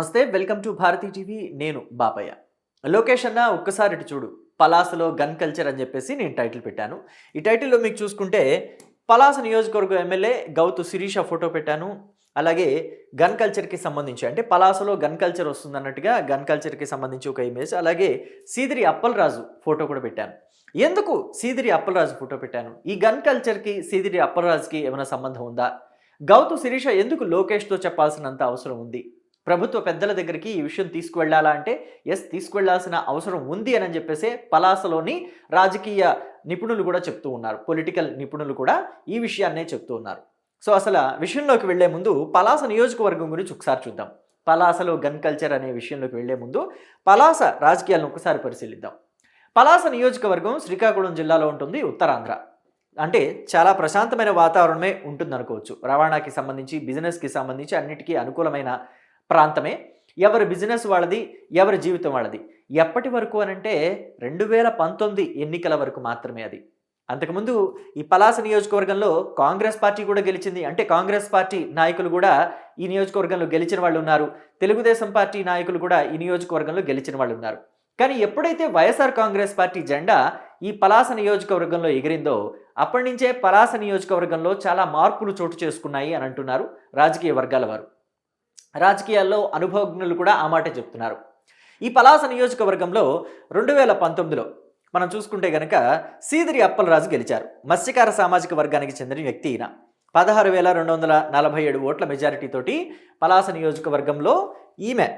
నమస్తే welcome to Bharati TV. నేను బాపయ్య. లోకేష్ అన్న ఒక్కసారి ఇటు చూడు. పలాసలో గన్ కల్చర్ అని చెప్పేసి నేను టైటిల్ పెట్టాను. ఈ టైటిల్లో మీకు చూసుకుంటే పలాస నియోజకవర్గ ఎమ్మెల్యే గౌతు శిరీష ఫోటో పెట్టాను. అలాగే గన్ కల్చర్కి సంబంధించి అంటే పలాసలో గన్ కల్చర్ వస్తుంది అన్నట్టుగా గన్ కల్చర్కి సంబంధించి ఒక ఇమేజ్ అలాగే సీదిరి అప్పలరాజు ఫోటో కూడా పెట్టాను. ఎందుకు సీదిరి అప్పలరాజు ఫోటో పెట్టాను? ఈ గన్ కల్చర్కి సీదిరి అప్పలరాజుకి ఏమైనా సంబంధం ఉందా? గౌతు శిరీష ఎందుకు లోకేష్తో చెప్పాల్సినంత అవసరం ఉంది? ప్రభుత్వ పెద్దల దగ్గరికి ఈ విషయం తీసుకువెళ్ళాలా అంటే ఎస్ తీసుకువెళ్ళాల్సిన అవసరం ఉంది అని చెప్పేసి పలాసలోని రాజకీయ నిపుణులు కూడా చెప్తూ ఉన్నారు. పొలిటికల్ నిపుణులు కూడా ఈ విషయాన్నే చెప్తూ ఉన్నారు. సో అసలు విషయంలోకి వెళ్ళే ముందు పలాస నియోజకవర్గం గురించి ఒకసారి చూద్దాం. పలాసలో గన్ కల్చర్ అనే విషయంలోకి వెళ్ళే ముందు పలాస రాజకీయాలను ఒకసారి పరిశీలిద్దాం. పలాస నియోజకవర్గం శ్రీకాకుళం జిల్లాలో ఉంటుంది ఉత్తరాంధ్ర. అంటే చాలా ప్రశాంతమైన వాతావరణమే ఉంటుంది అనుకోవచ్చు రవాణాకి సంబంధించి బిజినెస్కి సంబంధించి అన్నిటికీ అనుకూలమైన ప్రాంతమే ఎవరి బిజినెస్ వాళ్ళది ఎవరి జీవితం వాళ్ళది. ఎప్పటి వరకు అనంటే రెండు వేల పంతొమ్మిది ఎన్నికల వరకు మాత్రమే అది. అంతకుముందు ఈ పలాస నియోజకవర్గంలో కాంగ్రెస్ పార్టీ కూడా గెలిచింది. అంటే కాంగ్రెస్ పార్టీ నాయకులు కూడా ఈ నియోజకవర్గంలో గెలిచిన వాళ్ళు ఉన్నారు. తెలుగుదేశం పార్టీ నాయకులు కూడా ఈ నియోజకవర్గంలో గెలిచిన వాళ్ళు ఉన్నారు. కానీ ఎప్పుడైతే వైఎస్ఆర్ కాంగ్రెస్ పార్టీ జెండా ఈ పలాస నియోజకవర్గంలో ఎగిరిందో అప్పటి నుంచే పలాస నియోజకవర్గంలో చాలా మార్పులు చోటు చేసుకున్నాయి అని అంటున్నారు రాజకీయ వర్గాల వారు. రాజకీయాల్లో అనుభవజ్ఞులు కూడా ఆ మాటే చెప్తున్నారు. ఈ పలాస నియోజకవర్గంలో రెండు వేల పంతొమ్మిదిలో మనం చూసుకుంటే గనక సీదిరి అప్పలరాజు గెలిచారు. మత్స్యకార సామాజిక వర్గానికి చెందిన వ్యక్తి ఈయన. పదహారు వేల రెండు వందల నలభై ఏడు ఓట్ల మెజారిటీతోటి పలాస నియోజకవర్గంలో ఈమె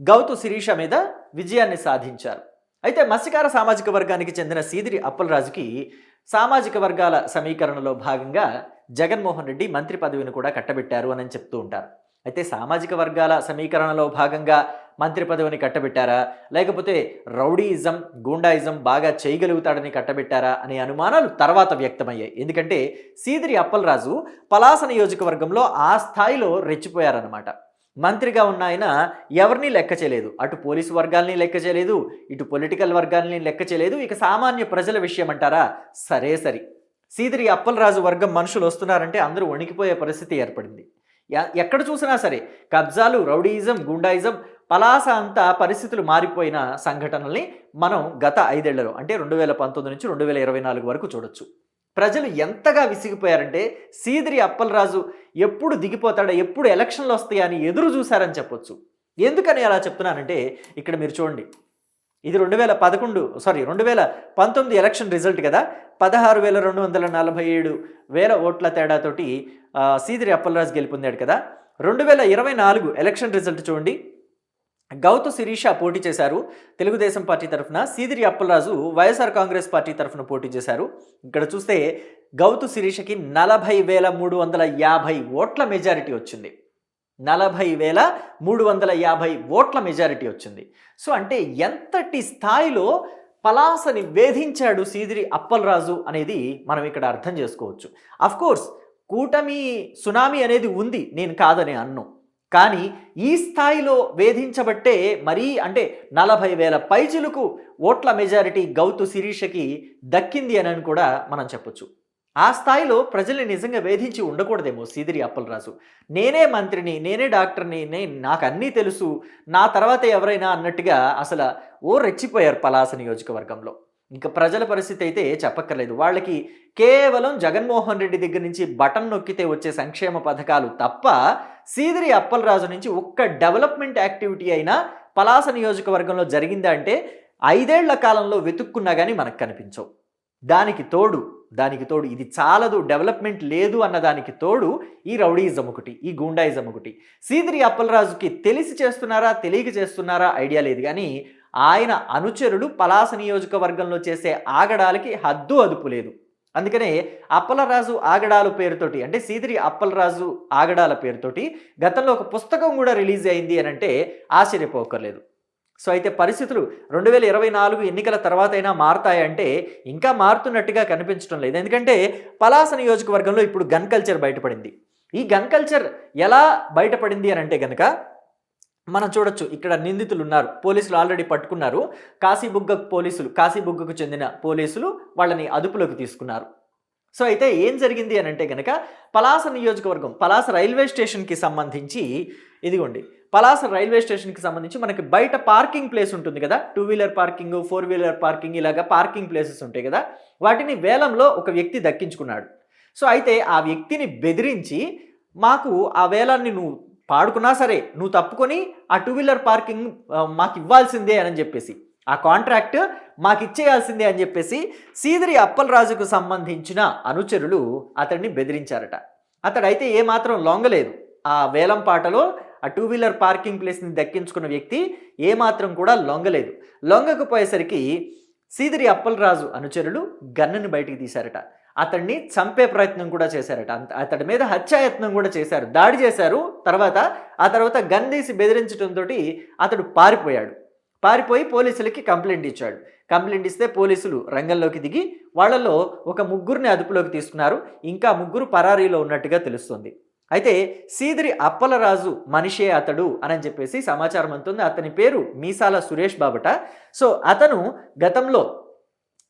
గౌతు శిరీష మీద విజయాన్ని సాధించారు. అయితే మత్స్యకార సామాజిక వర్గానికి చెందిన సీదిరి అప్పలరాజుకి సామాజిక వర్గాల సమీకరణలో భాగంగా జగన్మోహన్ రెడ్డి మంత్రి పదవిని కూడా కట్టబెట్టారు అని చెప్తూ ఉంటారు. అయితే సామాజిక వర్గాల సమీకరణలో భాగంగా మంత్రి పదవిని కట్టబెట్టారా? లేకపోతే రౌడీయిజం గూండాయిజం బాగా చేయగలుగుతాడని కట్టబెట్టారా అనే అనుమానాలు తర్వాత వ్యక్తమయ్యాయి. ఎందుకంటే సీదిరి అప్పలరాజు పలాస నియోజకవర్గంలో ఆ స్థాయిలో రెచ్చిపోయారనమాట మంత్రిగా ఉన్న ఆయన ఎవరిని లెక్క చేయలేదు. అటు పోలీసు వర్గాల్ని లెక్క చేయలేదు ఇటు పొలిటికల్ వర్గాల్ని లెక్క చేయలేదు. ఇక సామాన్య ప్రజల విషయం అంటారా? సరే సరి. సీదిరి అప్పలరాజు వర్గం మనుషులు వస్తున్నారంటే అందరూ వణికిపోయే పరిస్థితి ఏర్పడింది. ఎక్కడ చూసినా సరే కబ్జాలు రౌడీయిజం గుండాయిజం పలాస అంతా పరిస్థితులు మారిపోయిన సంఘటనల్ని మనం గత ఐదేళ్ళలో అంటే రెండు వేల పంతొమ్మిది నుంచి రెండు వేల ఇరవై నాలుగు వరకు చూడొచ్చు. ప్రజలు ఎంతగా విసిగిపోయారంటే సీదిరి అప్పలరాజు ఎప్పుడు దిగిపోతాడో ఎప్పుడు ఎలక్షన్లు వస్తాయని ఎదురు చూశారని చెప్పొచ్చు. ఎందుకని అలా చెప్తున్నానంటే ఇక్కడ మీరు చూడండి. ఇది రెండు వేల పదకొండు సారీ రెండు వేల పంతొమ్మిది ఎలక్షన్ రిజల్ట్ కదా. పదహారు వేల రెండు వందల నలభై ఏడు వేల ఓట్ల తేడాతోటి సీదిరి అప్పలరాజు గెలుపొందాడు కదా. రెండు వేల ఇరవై నాలుగు ఎలక్షన్ రిజల్ట్ చూడండి. గౌతు శిరీష పోటీ చేశారు తెలుగుదేశం పార్టీ తరఫున. సీదిరి అప్పలరాజు వైఎస్ఆర్ కాంగ్రెస్ పార్టీ తరఫున పోటీ చేశారు. ఇక్కడ చూస్తే గౌతు శిరీషకి నలభై వేల మూడు వందల యాభై ఓట్ల మెజారిటీ వచ్చింది. నలభై వేల మూడు వందల యాభై ఓట్ల మెజారిటీ వచ్చింది. సో అంటే ఎంతటి స్థాయిలో పలాసని వేధించాడు సీదిరి అప్పలరాజు అనేది మనం ఇక్కడ అర్థం చేసుకోవచ్చు. కోర్స్ కూటమి సునామీ అనేది ఉంది నేను కాదని అన్ను. కానీ ఈ స్థాయిలో వేధించబట్టే మరీ అంటే నలభై వేల పైజులకు ఓట్ల మెజారిటీ గౌతు శిరీషకి దక్కింది అని కూడా మనం చెప్పొచ్చు. ఆ స్థాయిలో ప్రజల్ని నిజంగా వేధించి ఉండకూడదేమో సీదిరి అప్పలరాజు. నేనే మంత్రిని నేనే డాక్టర్ని నే నాకు అన్నీ తెలుసు. నా తర్వాత ఎవరైనా అన్నట్టుగా అసలు ఓ రెచ్చిపోయారు పలాస నియోజకవర్గంలో. ఇంకా ప్రజల పరిస్థితి అయితే చెప్పక్కర్లేదు. వాళ్ళకి కేవలం జగన్మోహన్ రెడ్డి దగ్గర నుంచి బటన్ నొక్కితే వచ్చే సంక్షేమ పథకాలు తప్ప సీదిరి అప్పలరాజు నుంచి ఒక్క డెవలప్మెంట్ యాక్టివిటీ అయినా పలాస నియోజకవర్గంలో జరిగిందా అంటే ఐదేళ్ళ కాలంలో వెతుక్కున్నా కానీ మనకు కనిపించవు. దానికి తోడు దానికి తోడు ఇది చాలదు డెవలప్మెంట్ లేదు అన్న దానికి తోడు ఈ రౌడీజం ఒకటి ఈ గూండాయిజం ఒకటి. సీదిరి అప్పలరాజుకి తెలిసి చేస్తున్నారా తెలియక చేస్తున్నారా ఐడియా లేదు. కానీ ఆయన అనుచరులు పలాస నియోజకవర్గంలో చేసే ఆగడాలకి హద్దు అదుపు లేదు. అందుకనే అప్పలరాజు ఆగడాలు పేరుతోటి అంటే సీదిరి అప్పలరాజు ఆగడాల పేరుతోటి గతంలో ఒక పుస్తకం కూడా రిలీజ్ అయింది అని అంటే ఆశ్చర్యపోకర్లేదు. సో అయితే పరిస్థితులు రెండు వేల ఇరవై నాలుగు ఎన్నికల తర్వాత అయినా మారుతాయంటే ఇంకా మారుతున్నట్టుగా కనిపించడం లేదు. ఎందుకంటే పలాస నియోజకవర్గంలో ఇప్పుడు గన్ కల్చర్ బయటపడింది. ఈ గన్ కల్చర్ ఎలా బయటపడింది అని అంటే కనుక మనం చూడొచ్చు. ఇక్కడ నిందితులు ఉన్నారు. పోలీసులు ఆల్రెడీ పట్టుకున్నారు. కాశీబుగ్గ పోలీసులు కాశీబుగ్గకు చెందిన పోలీసులు వాళ్ళని అదుపులోకి తీసుకున్నారు. సో అయితే ఏం జరిగింది అని అంటే కనుక పలాస నియోజకవర్గం పలాస రైల్వే స్టేషన్కి సంబంధించి ఇదిగోండి పలాస రైల్వే స్టేషన్కి సంబంధించి మనకి బయట పార్కింగ్ ప్లేస్ ఉంటుంది కదా. Two wheeler parking four wheeler parking ఇలాగా పార్కింగ్ ప్లేసెస్ ఉంటాయి కదా. వాటిని వేలంలో ఒక వ్యక్తి దక్కించుకున్నాడు. సో అయితే ఆ వ్యక్తిని బెదిరించి మాకు ఆ వేలాన్ని నువ్వు పాడుకున్నా సరే నువ్వు తప్పుకొని ఆ టూ వీలర్ పార్కింగ్ మాకు ఇవ్వాల్సిందే అని చెప్పేసి ఆ కాంట్రాక్ట్ మాకు ఇచ్చేయాల్సిందే అని చెప్పేసి సీదిరి అప్పలరాజుకు సంబంధించిన అనుచరులు అతన్ని బెదిరించారట. అతడైతే ఏమాత్రం లొంగలేదు. ఆ వేలం పాటలో ఆ టూ వీలర్ పార్కింగ్ ప్లేస్ని దక్కించుకున్న వ్యక్తి ఏమాత్రం కూడా లొంగలేదు. లొంగకపోయేసరికి సీదిరి అప్పలరాజు అనుచరులు గన్నుని బయటికి తీశారట. అతన్ని చంపే ప్రయత్నం కూడా చేశారట. అంత- అతడి మీద హత్యాయత్నం కూడా చేశారు. దాడి చేశారు. తర్వాత ఆ తర్వాత గన్ తీసి బెదిరించడంతో అతడు పారిపోయాడు. పారిపోయి పోలీసులకి కంప్లైంట్ ఇచ్చాడు. కంప్లైంట్ ఇస్తే పోలీసులు రంగంలోకి దిగి వాళ్ళలో ఒక ముగ్గురిని అదుపులోకి తీసుకున్నారు. ఇంకా ముగ్గురు పరారీలో ఉన్నట్టుగా తెలుస్తుంది. అయితే సీదిరి అప్పలరాజు మనిషే అతడు అని చెప్పేసి సమాచారం అందుతుంది. అతని పేరు మీసాల సురేష్ బాబట. సో అతను గతంలో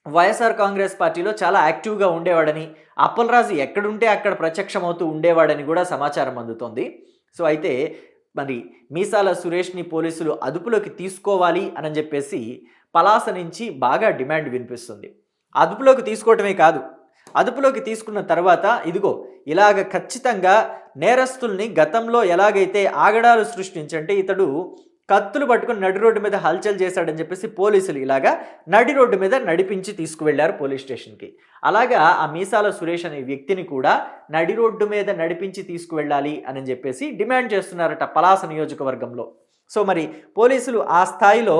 వైఎస్ఆర్ కాంగ్రెస్ పార్టీలో చాలా యాక్టివ్గా ఉండేవాడని అప్పలరాజు ఎక్కడుంటే అక్కడ ప్రత్యక్షమవుతూ ఉండేవాడని కూడా సమాచారం అందుతోంది. సో అయితే మరి మీసాల సురేష్ని పోలీసులు అదుపులోకి తీసుకోవాలి అని చెప్పేసి పలాస నుంచి బాగా డిమాండ్ వినిపిస్తుంది. అదుపులోకి తీసుకోవటమే కాదు అదుపులోకి తీసుకున్న తర్వాత ఇదిగో ఇలాగ ఖచ్చితంగా నేరస్తుల్ని గతంలో ఎలాగైతే ఆగడాలు సృష్టించంటే ఇతడు కత్తులు పట్టుకుని నడి రోడ్డు మీద హల్చల్ చేశాడని చెప్పేసి పోలీసులు ఇలాగా నడి రోడ్డు మీద నడిపించి తీసుకువెళ్ళారు పోలీస్ స్టేషన్కి. అలాగా ఆ మీసాల సురేష్ అనే వ్యక్తిని కూడా నడి రోడ్డు మీద నడిపించి తీసుకువెళ్ళాలి అని చెప్పేసి డిమాండ్ చేస్తున్నారట పలాస నియోజకవర్గంలో. సో మరి పోలీసులు ఆ స్థాయిలో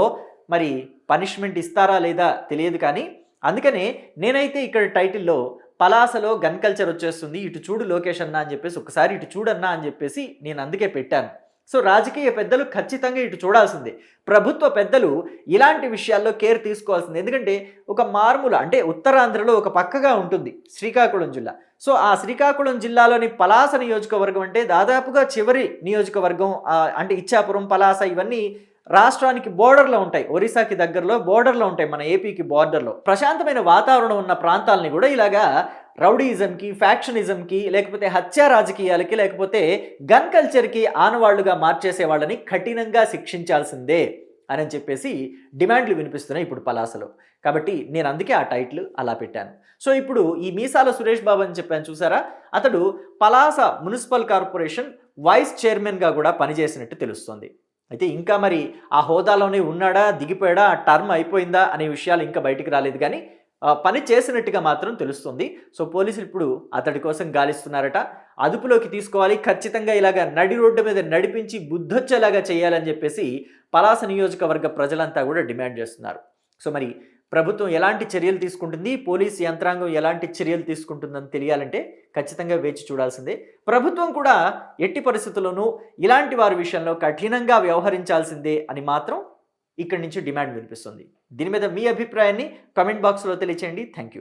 మరి పనిష్మెంట్ ఇస్తారా లేదా తెలియదు కానీ అందుకనే నేనైతే ఇక్కడ టైటిల్లో పలాసలో గన్ కల్చర్ వచ్చేస్తుంది ఇటు చూడు లోకేష్ అన్న అని చెప్పేసి ఒకసారి ఇటు చూడన్నా అని చెప్పేసి నేను అందుకే పెట్టాను. సో రాజకీయ పెద్దలు ఖచ్చితంగా ఇటు చూడాల్సిందే. ప్రభుత్వ పెద్దలు ఇలాంటి విషయాల్లో కేర్ తీసుకోవాల్సింది. ఎందుకంటే ఒక మార్మూల అంటే ఉత్తరాంధ్రలో ఒక పక్కగా ఉంటుంది శ్రీకాకుళం జిల్లా. సో ఆ శ్రీకాకుళం జిల్లాలోని పలాస నియోజకవర్గం అంటే దాదాపుగా చివరి నియోజకవర్గం అంటే ఇచ్చాపురం పలాస ఇవన్నీ రాష్ట్రానికి బోర్డర్లో ఉంటాయి. ఒరిస్సాకి దగ్గరలో బోర్డర్లో ఉంటాయి మన ఏపీకి బోర్డర్లో. ప్రశాంతమైన వాతావరణం ఉన్న ప్రాంతాలని కూడా ఇలాగా రౌడీయిజంకి ఫ్యాక్షనిజంకి లేకపోతే హత్యా రాజకీయాలకి లేకపోతే గన్ కల్చర్కి ఆనవాళ్ళుగా మార్చేసే వాళ్ళని కఠినంగా శిక్షించాల్సిందే అని చెప్పేసి డిమాండ్లు వినిపిస్తున్నాయి ఇప్పుడు పలాసలో. కాబట్టి నేను అందుకే ఆ టైటిల్ అలా పెట్టాను. సో ఇప్పుడు ఈ మీసాల సురేష్ బాబు అని చెప్పాను చూసారా? అతడు పలాస మున్సిపల్ కార్పొరేషన్ వైస్ చైర్మన్గా కూడా పనిచేసినట్టు తెలుస్తుంది. అయితే ఇంకా మరి ఆ హోదాలోనే ఉన్నాడా దిగిపోయాడా ఆ టర్మ్ అయిపోయిందా అనే విషయాలు ఇంకా బయటికి రాలేదు. కానీ పని చేసినట్టుగా మాత్రం తెలుస్తుంది. సో పోలీసులు ఇప్పుడు అతడి కోసం గాలిస్తున్నారట. అదుపులోకి తీసుకోవాలి. ఖచ్చితంగా ఇలాగ నడి రోడ్డు మీద నడిపించి బుద్ధొచ్చేలాగా చేయాలని చెప్పేసి పలాస నియోజకవర్గ ప్రజలంతా కూడా డిమాండ్ చేస్తున్నారు. సో మరి ప్రభుత్వం ఎలాంటి చర్యలు తీసుకుంటుంది? పోలీస్ యంత్రాంగం ఎలాంటి చర్యలు తీసుకుంటుందని తెలియాలంటే ఖచ్చితంగా వేచి చూడాల్సిందే. ప్రభుత్వం కూడా ఎట్టి పరిస్థితుల్లోనూ ఇలాంటి వారి విషయంలో కఠినంగా వ్యవహరించాల్సిందే అని మాత్రం ఇక్కడి నుంచి డిమాండ్ వినిపిస్తుంది. దీని మీద మీ అభిప్రాయాన్ని కామెంట్ బాక్స్లో తెలియచేయండి. Thank you